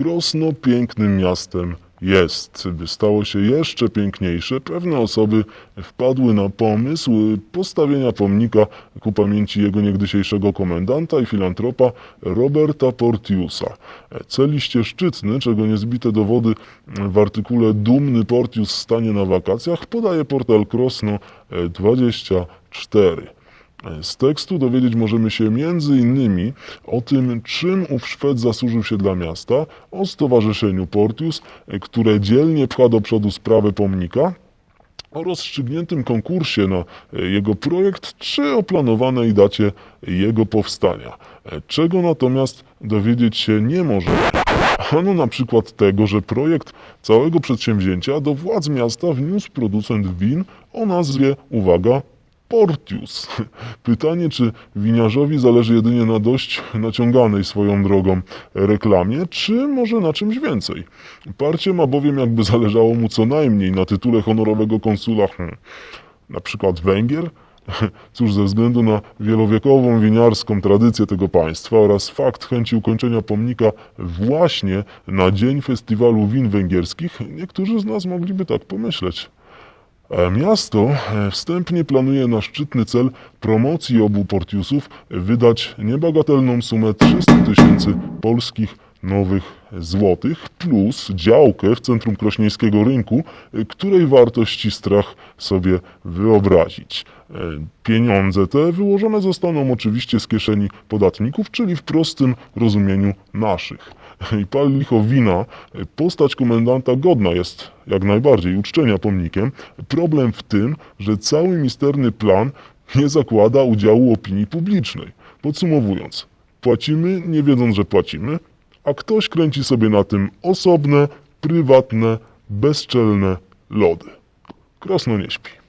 Krosno pięknym miastem jest. By stało się jeszcze piękniejsze, pewne osoby wpadły na pomysł postawienia pomnika ku pamięci jego niegdysiejszego komendanta i filantropa Roberta Portiusa. Celiście szczytny, czego niezbite dowody w artykule Dumny Portius stanie na wakacjach, podaje portal Krosno 24. Z tekstu dowiedzieć możemy się innymi o tym, czym ów Szwed zasłużył się dla miasta, o Stowarzyszeniu Portius, które dzielnie pcha do przodu sprawę pomnika, o rozstrzygniętym konkursie na jego projekt, czy o planowanej dacie jego powstania. Czego natomiast dowiedzieć się nie możemy. Ano na przykład tego, że projekt całego przedsięwzięcia do władz miasta wniósł producent win o nazwie, uwaga, Portius. Pytanie, czy winiarzowi zależy jedynie na dość naciąganej swoją drogą reklamie, czy może na czymś więcej? Parcie ma bowiem jakby zależało mu co najmniej na tytule honorowego konsula, hmm, na przykład Węgier, Cóż, ze względu na wielowiekową winiarską tradycję tego państwa oraz fakt chęci ukończenia pomnika właśnie na dzień festiwalu win węgierskich, niektórzy z nas mogliby tak pomyśleć. E, Miasto e, wstępnie planuje na szczytny cel promocji obu Portiusów wydać niebagatelną sumę 300 tysięcy polskich nowych złotych plus działkę w centrum krośnieńskiego rynku, e, której wartości strach sobie wyobrazić. E, Pieniądze te wyłożone zostaną oczywiście z kieszeni podatników, czyli w prostym rozumieniu naszych. I pal licho wina, postać komendanta godna jest jak najbardziej uczczenia pomnikiem. Problem w tym, że cały misterny plan nie zakłada udziału opinii publicznej. Podsumowując, płacimy nie wiedząc, że płacimy, a ktoś kręci sobie na tym osobne, prywatne, bezczelne lody. Krosno nie śpi.